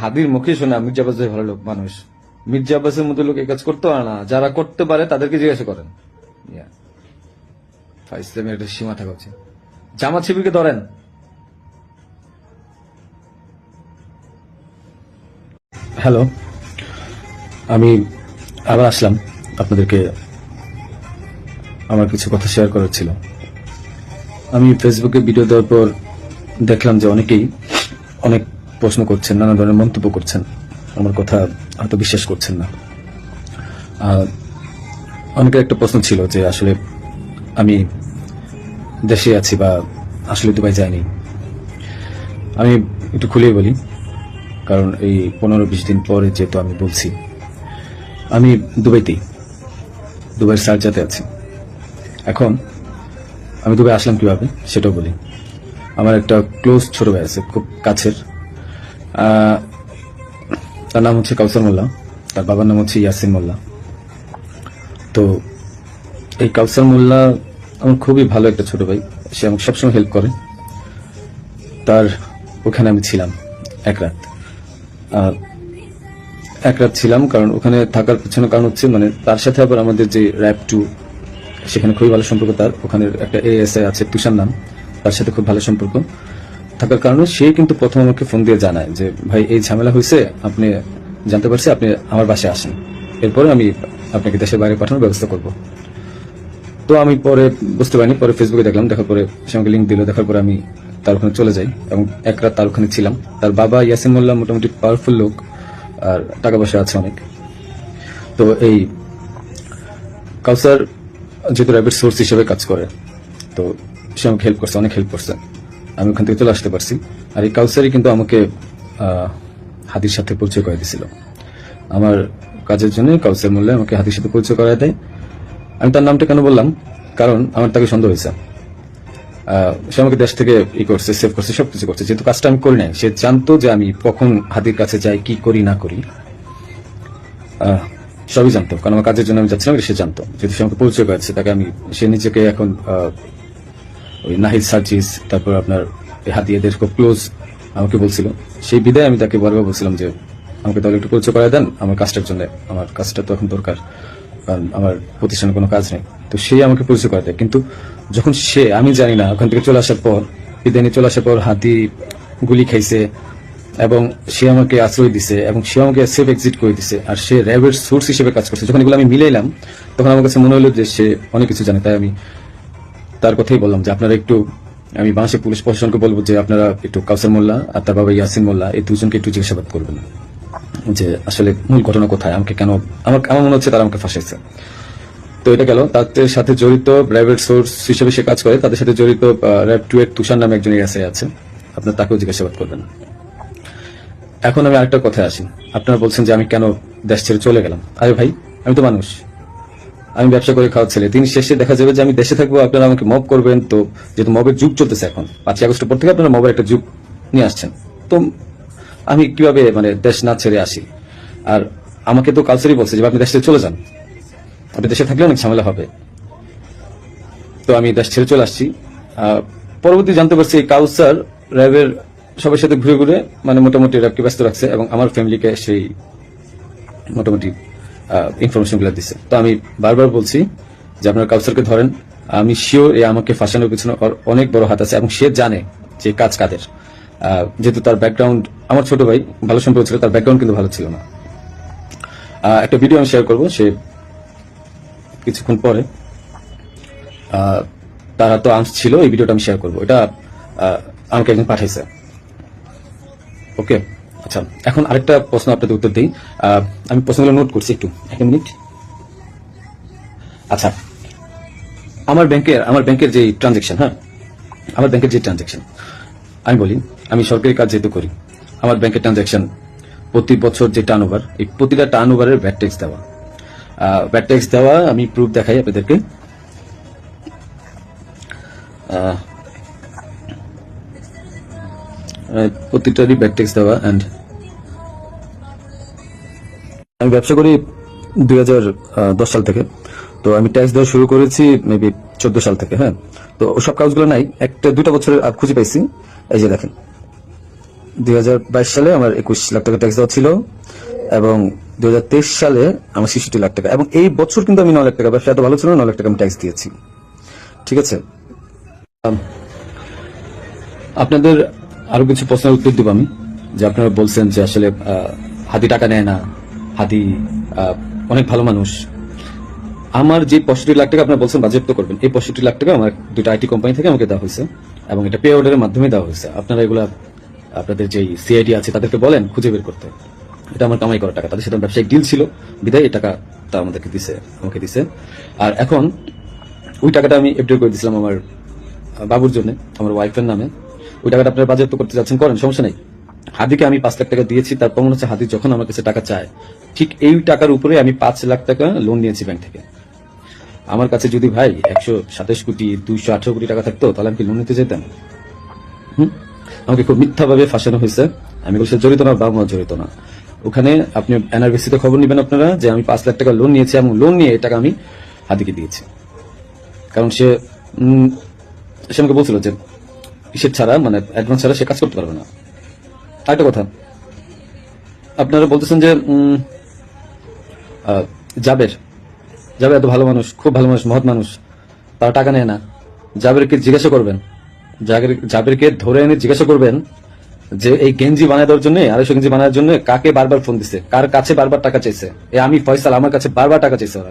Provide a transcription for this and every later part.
হাদির মুখে শোনা মির্জা আব্বাস ভাই ভালো লোক, মানুষ। মির্জা আব্বাসের মতো লোক কাজ করতে পারে না। যারা করতে পারে, তাদেরকে জিজ্ঞাসা করেন। ইসলামের একটা সীমা থাকা উচিত। জামাত শিবিরকে ধরেন। হ্যালো। আমি আবার আসলাম। আপনাদেরকে আমার কিছু কথা শেয়ার করার ছিল। আমি ফেসবুকে ভিডিও দেওয়ার পর দেখলাম যে অনেকেই অনেক প্রশ্ন করছেন, নানা ধরনের মন্তব্য করছেন, আমার কথা হয়তো বিশ্বাস করছেন না। অনেকের একটা প্রশ্ন ছিল যে আসলে আমি দেশে আছি বা আসলে দুবাই যাইনি। আমি একটু খুলেই বলি, কারণ এই পনেরো বিশ দিন পরে যেহেতু আমি বলছি, আমি দুবাইতেই, দুবাইয়ের সার্জাতে আছি। এখন আমি দুবাই আসলাম কীভাবে সেটাও বলি। আমার একটা ক্লোজ ছোট ভাই আছে, খুব কাছের তার নাম হচ্ছে কাউসার মোল্লা। তার বাবার নাম হচ্ছে ইয়াসিন মোল্লা। তো এই কাউসার মোল্লা আমার খুবই ভালো একটা ছোট ভাই। সে আমাকে সবসময় হেল্প করে। তার ওখানে আমি ছিলাম এক রাত। এক রাত ছিলাম কারণ ওখানে থাকার পিছনে কারণ হচ্ছে মানে তার সাথে আবার আমাদের যে র্যাপ টু, সেখানে খুবই ভালো সম্পর্ক। তার ওখানে একটা এএসআই আছে, তুষার নাম। তার সাথে খুব ভালো সম্পর্ক। থাকার কারণে সে কিন্তু প্রথম আমাকে ফোন দিয়ে জানায় যে, ভাই, এই ঝামেলা হয়েছে আপনি জানতে পারছি আপনি আমার বাসায় আসেন। এরপরে আমি আপনাকে দেশের বাইরে পাঠানোর ব্যবস্থা করব। তো আমি পরে বুঝতে পারিনি, পরে ফেসবুকে দেখলাম, দেখার পরে সে আমাকে লিঙ্ক দিল, দেখার পরে আমি তার ওখানে চলে যাই এবং এক রাত তার ওখানে ছিলাম। তার বাবা ইয়াসিম মোল্লা মোটামুটি পাওয়ারফুল লোক আর টাকা পয়সা আছে অনেক। তো এই কাউসার যেহেতু র্যাবিট সোর্স হিসেবে কাজ করে, তো সে আমাকে হেল্প করছে, অনেক হেল্প করছে। আমি ওখান থেকে চলে আসতে পারছি। আর এই কাউসারই কিন্তু আমাকে হাদির সাথে পরিচয় করে দিছিল। আমার কাজের জন্য কাউসার মোল্লা আমাকে হাদির সাথে পরিচয় করায় দেয়। আমি তার নামটা কেন বললাম? কারণ আমার তাকে সন্দেহ হয়েছে। সে আমাকে দেশ থেকে ই করছে সেভ করছে, সবকিছু করছে। যেহেতু কাজটা আমি করি নাই, সে জানতো যে আমি কখন হাতির কাছে যাই, কি করি, না করি। সবই জানতো। কারণ আমার কাজের জন্য আমি যাচ্ছিলাম, সে জানতো। যেহেতু সে আমাকে পরিচয় করেছে তাকে আমি, সে নিজেকে এখন ওই নাহিদ সার্জিস তারপর আপনার হাতিয়াদের খুব ক্লোজ আমাকে বলছিল, সেই বিদায় আমি তাকে বারবার বলছিলাম যে, আমাকে তাহলে একটু পরিচয় করায় দেন, আমার কাজটার জন্য, আমার কাজটা তো এখন দরকার, কারণ আমার প্রতিষ্ঠানে কোনো কাজ নেই। তো সে আমাকে পরিচয় করে দেয়। কিন্তু যখন সে, আমি জানি না, ওখান থেকে চলে আসার পর, বিদায় নিয়ে চলে আসার পর হাতি গুলি খাইছে এবং সে আমাকে আশ্রয় দিছে এবং সে আমাকে সেফ এক্সিট করে দিছে। আর সে র্যাবের সোর্স হিসেবে কাজ করছে। যখন এগুলো আমি মিলাইলাম, তখন আমার কাছে মনে হলো যে সে অনেক কিছু জানে, তাই আমি তার কথাই বললাম যে আপনারা একটু, আমি বাংলাদেশের পুলিশ প্রশাসনকে বলব যে আপনারা একটু কাউসার মোল্লা আর তার বাবা ইয়াসিন মোল্লা, এই দুজনকে একটু জিজ্ঞাসাবাদ করবেন। যে আসলে মূল ঘটনা কোথায়? আমাকে কেন, আমার আমার মনে হচ্ছে তারা আমাকে ফাঁসাইছে তো এটা গেল। তাদের সাথে জড়িত প্রাইভেট সোর্স হিসেবে সে কাজ করে। তাদের সাথে জড়িত র্যাব টু এর তুষার নামে একজন এসআই আছে। আপনার তাকেও জিজ্ঞাসাবাদ করবেন। এখন আমি আরেকটা কথায় আসি। আপনারা বলছেন যে আমি কেন দেশ ছেড়ে চলে গেলাম? আরে ভাই, আমি তো মানুষ। আমি ব্যবসা করে খাওয়া ছেলে। দিন শেষে দেখা যাবে যে আমি দেশে থাকব, আপনারা আমাকে মব করবেন। তো যেহেতু মবের যুগ চলতেছে এখন, পাঁচই আগস্টের পর থেকে আপনারা মবের একটা যুগ নিয়ে আসছেন। তো আমি কীভাবে মানে দেশ না ছেড়ে আসি? আর আমাকে তো কালচারই বলছে যে, আপনি দেশ চলে যান। আপনি দেশে থাকলে অনেক ঝামেলা হবে। তো আমি দেশ ছেড়ে চলে আসছি। পরবর্তী জানতে পারছি, এই কাউসার র্যাবের সবার সাথে ঘুরে ঘুরে মানে মোটামুটি র্যাবকে ব্যস্ত রাখছে এবং আমার ফ্যামিলিকে সেই মোটামুটি ইনফরমেশনগুলো দিচ্ছে তো আমি বারবার বলছি যে আপনার কাউসারকে ধরেন, আমি শিওর এ আমাকে ফাঁসানোর পিছনে অনেক বড় হাত আছে এবং সে জানে যে কাজ কাদের। যেহেতু তার ব্যাকগ্রাউন্ড আমার ছোট ভাই ভালো সম্পর্ক ছিল, তার ব্যাকগ্রাউন্ড কিন্তু ভালো ছিল না। একটা ভিডিও আমি শেয়ার করব, সে কিছুক্ষণ পরে তারা তো আর্মস ছিল, এই ভিডিওটা আমি শেয়ার করব। এটা আমাকে একজন পাঠাইছে। ওকে আচ্ছা এখন আরেকটা প্রশ্ন আপনাদের উত্তর দিই। আমি প্রশ্নগুলো নোট করছি একটু, এক মিনিট। আচ্ছা আমার ব্যাংকের আমার ব্যাংকের যে ট্রানজেকশন হ্যাঁ? আমার ব্যাংকের যে ট্রানজেকশন আমি বলি, আমি সরকারি কাজ যেহেতু করি, আমার ব্যাংকের ট্রানজেকশন প্রতি বছর যে টার্ন ওভার এই প্রতিটা টার্ন ওভারের ব্যাট ট্যাক্স দেওয়া ব্যাট ট্যাক্স দেওয়া, আমি প্রুফ দেখাই আপনাদেরকে। প্রতিটারই ব্যাক ট্যাক্স দেওয়া অ্যান্ড আমি ব্যবসা করি দুই হাজার দশ সাল থেকে। তো আমি ট্যাক্স দেওয়া শুরু করেছি মেবি চোদ্দ সাল থেকে হ্যাঁ। তো সব কাগজগুলো নাই। একটা দুটা বছরের খুঁজে পাইছি। এই যে দেখেন দুই হাজার বাইশ সালে আমার একুশ লাখ টাকা ট্যাক্স দেওয়া ছিল এবং দু হাজার তেইশ সালে আমার ছেষট্টি লাখ টাকা। এবং এই বছর কিন্তু আমি নয় লাখ টাকা ব্যবসা এত ভালো ছিল না, লাখ টাকা আমি ট্যাক্স দিয়েছি। ঠিক আছে? আপনাদের আরও কিছু প্রশ্নের উত্তর দিব আমি যে আপনারা বলছেন যে আসলে হাতি টাকা নেয় না। আহ, অনেক ভালো মানুষ। আমার যে পঁয়ষট্টি লাখ টাকা আপনারা বলছেন বাজেট করবেন এই পঁয়ষট্টি লাখ টাকা আমার দুটো আইটি কোম্পানি থেকে আমাকে দেওয়া হয়েছে এবং এটা পে অর্ডারের মাধ্যমে দেওয়া হয়েছে। আপনারা এগুলা আপনাদের যে সিআইডি আছে তাদেরকে বলেন খুঁজে বের করতে। এটা আমার কামাই করা টাকা তাদের সাথে ব্যবসায়িক ডিল ছিল বিদায় এই টাকা তা আমাদেরকে দিছে আমাকে দিছে। আর এখন ওই টাকাটা আমি এফডি করে দিয়েছিলাম আমার বাবুর জন্য আমার ওয়াইফের নামে। ওই টাকাটা আপনারা বাজেট করতে যাচ্ছেন করেন সমস্যা নেই। হাদিকে আমি পাঁচ লাখ টাকা দিয়েছি, তার প্রমাণ হচ্ছে হাদি যখন আমার কাছে টাকা চায়, ঠিক এই টাকার উপরে আমি পাঁচ লাখ টাকা লোন নিয়েছি ব্যাংক থেকে। আমার কাছে যদি ভাই একশো সাতাশ কোটি, দুইশো আঠারো কোটি টাকা থাকতো, তাহলে আমি কি লোন নিতে যেতাম? হুম? আমাকে খুব মিথ্যাভাবে ফাঁসানো হয়েছে। আমি বলছি, জড়িত না বাবা মা জড়িত না। ওখানে আপনি এনআরবিসিতে খবর নেবেন আপনারা যে আমি পাঁচ লাখ টাকা লোন নিয়েছি এবং লোন নিয়ে টাকা আমি হাদিকে দিয়েছি। কারণ সে সে আমাকে বলছিল যে, কিসের ছাড়া মানে অ্যাডভান্স ছাড়া সে কাজ করতে পারবে না। আরেকটা কথা। আপনারা বলতেছেন যে জাবের জাবের এত ভালো মানুষ, খুব ভালো মানুষ, মহৎ মানুষ, তারা টাকা নেয় না। জাবেরকে জিজ্ঞাসা করবেন। জাবের- জাবেরকে ধরে এনে জিজ্ঞাসা করবেন যে, এই গেঞ্জি বানায় দেওয়ার জন্য, আড়াইশো গেঞ্জি বানানোর জন্য কাকে বারবার ফোন দিছে? কার কাছে বারবার টাকা চাইছে? এ আমি ফয়সাল, আমার কাছে বারবার টাকা চাইছে ওরা।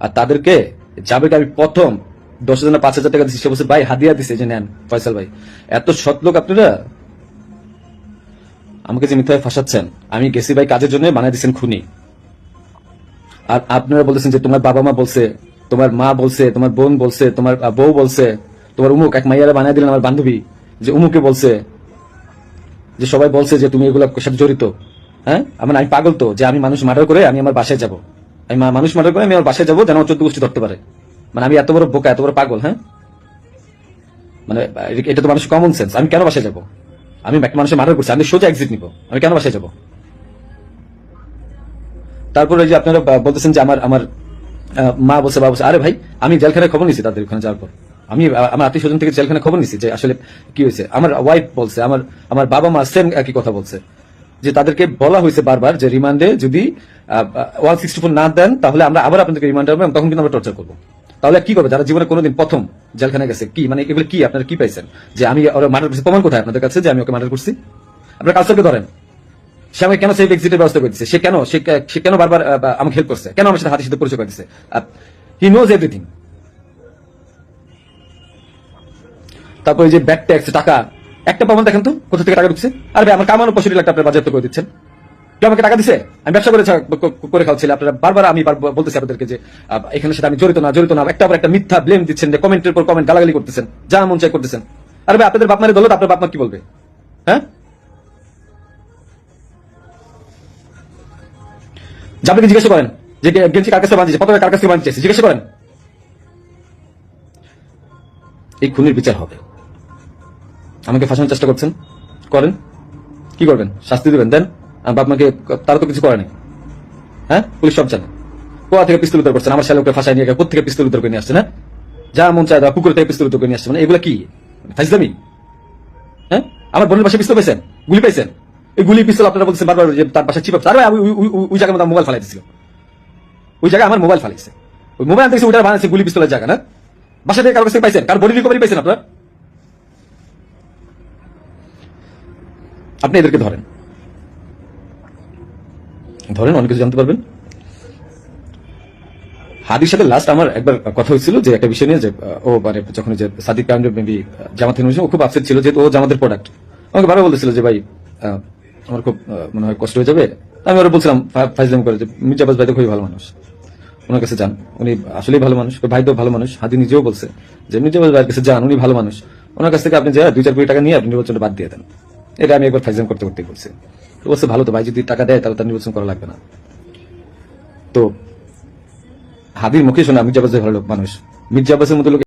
আর তাদেরকে, জাবেরকে আমি প্রথম দশ হাজার পাঁচ হাজার টাকা দিচ্ছি সে বলছে, ভাই, হাদিয়া দিছে যে নেন, ফয়সাল ভাই। এত সৎ লোক আপনারা আমাকে যে মিথ্যায় ফাঁসাচ্ছেন, আমি গেছি ভাই কাজের জন্য বানাই দিচ্ছেন খুনি। আর আপনারা বলতেছেন যে তোমার বাবা মা বলছে, তোমার মা বলছে, তোমার বোন বলছে, তোমার বউ বলছে, তোমার উমুক এক মাইয়ারা বানাই দিলেন আমার বান্ধবী, যে উমুকে বলছে, যে সবাই বলছে যে তুমি এগুলো সাথে জড়িত। হ্যাঁ? আমার আমি পাগল তো, যে আমি মানুষ মার্ডার করে আমি আমার বাসায় যাব। আমি মানুষ মার্ডার করে আমি আমার বাসায় যাব যেন চোদ্দ গোষ্ঠী ধরতে পারে। মানে আমি এত বড় বোকা, এত বড় পাগল হ্যাঁ? মানে এটা তো মানুষ কমন সেন্স আমি কেন বাসায় যাব? আমি একটা মানুষের মার্ডার করছি, আমি সোজা এক্সিট নিব। আমি কেন বাসায় যাব? তারপরে যে আপনারা বলতেছেন যে আমার আমার মা বলছে, বাবা বলছে, আরে ভাই, আমি জেলখানায় খবর নিছি তাদের ওখানে যাওয়ার পর। আমি আমার আত্মীয় স্বজন থেকে জেলখানায় খবর নিছি যে আসলে কি হয়েছে। আমার ওয়াইফ বলছে, আমার আমার বাবা মা সেম একই কথা বলছে। যে তাদেরকে বলা হয়েছে বারবার যে রিমান্ডে যদি ওয়ান সিক্সটি ফোর না দেন, তাহলে আমরা আবার আপনাদেরকে রিমান্ড হবে তখন কিন্তু আমরা টর্চার করব। তাহলে কি করবে? যারা জীবনে কোনোদিন প্রথম জেলখানায় গেছে, কি? মানে এগুলো কি? আপনারা কি পাইছেন? যে আমি ওরা মার্ডার করছি। প্রমাণ কোথায় আপনাদের কাছে যে আমি ওকে মার্ডার করছি? আপনারা কালচারকে ধরেন। সে আমাকে কেন সেফ এক্সিটের ব্যবস্থা করে দিচ্ছে সে কেন? সে কেন বারবার আমাকে হেল্প করছে? কেন আমার সাথে হাতের সাথে পরিচয় করে দিচ্ছে হি নোজ এভরিথিং তারপর যে ব্যাক ট্যাক্স টাকা, একটা প্রমাণ দেখেন তো, কোথা থেকে টাকা ঢুকছে? আর ভাই, আমার কামানো পঁয়ষট্টি লাখ টাকা বাজেয়াপ্ত করে দিচ্ছেন। কেউ আমাকে টাকা দিছে? আমি ব্যবসা করে করে খাওয়াচ্ছি আপনারা বারবার আমি বলতেছি আপনাদেরকে যে এখানে সাথে আমি জড়িত না জড়িত না। একটা একটা মিথ্যা ব্লেম দিচ্ছেন যে কমেন্টের পর কমেন্ট গালাগালি করতেছেন। যা মন চাই করতেছেন। আর ভাই, আপনাদের বাপ মারে দলত, আপনার বাপ মা কি বলবে? হ্যাঁ? যাদেরকে জিজ্ঞাসা করেন, যে গেঞ্জি কার কাছে বাঁধিয়েছে পতাকা কার কাছে বাঁধিয়েছে জিজ্ঞাসা করেন। এই খুনির বিচার হবে। আমাকে ফাঁসানোর চেষ্টা করছেন। করেন। কি করবেন? শাস্তি দিবেন। দেন। বাপ মাকে তারা তো কিছু করে নাই। হ্যাঁ? পুলিশ সব জানে। কোয়া থেকে পিস্তল উদ্ধার করছেন আমার শালকে ফাঁসায় নিয়ে কোথা থেকে পিস্তল উদ্ধার করে নিয়ে আসছে, না? যা মন চায় পুকুর থেকে পিস্তল উদ্ধার করে নিয়ে আসছে। মানে এগুলো কি? ফাইজলামি? হ্যাঁ? আমার বোনের বাসায় পিস্তল পাইছেন? গুলি পাইছেন? এই গুলি পিস্তল আপনারা বলছেন বারবার যে তার বাসায় চিপ আরে ওই- জায়গায় আমার মোবাইল ফালাই দিছিল ওই জায়গায় আমার মোবাইল ফালাইছে। ওই মোবাইল দেখছি ওইটা বানাইছে গুলি পিস্তলের জায়গা, না? বাসা থেকে কারও কাছে পাইছেন? কার বডি রিকভারি পাইছেন আপনার? আপনি এদেরকে ধরেন। ধরেন অনেক কিছু জানতে পারবেন। হাদির সাথে লাস্ট আমার একবার কথা হয়েছিল যে একটা বিষয় নিয়ে যে ও মানে যখন যে সাদিক মেবি জামাত ও খুব আপসেট ছিল যেহেতু ও জামাতের প্রোডাক্ট আমাকে বারবার বলতেছিল যে, ভাই আমার খুব মনে হয় কষ্ট হয়ে যাবে। আমি ওরা বলছিলাম ফাইজলাম করে যে মির্জাবাজ ভাই তো খুবই ভালো মানুষ। ওনার কাছে যান। উনি আসলেই ভালো মানুষ ভাই তো ভালো মানুষ। হাদি নিজেও বলছে যে মির্জাবাজ ভাইয়ের কাছে যান, উনি ভালো মানুষ। ওনার কাছ থেকে আপনি যা দুই চার কোটি টাকা নিয়ে আপনি নির্বাচনটা বাদ দিয়ে দেন। এটা আমি একবার ফাইজলাম করতে করতে বলছি। বলছে, ভালো তো ভাই, যদি টাকা দেয়, তাহলে তার নির্বাচন করা লাগবে না। তো হাদির মুখে শোনা মির্জা ভালো লোক মানুষ। মির্জাবাজের মতো লোক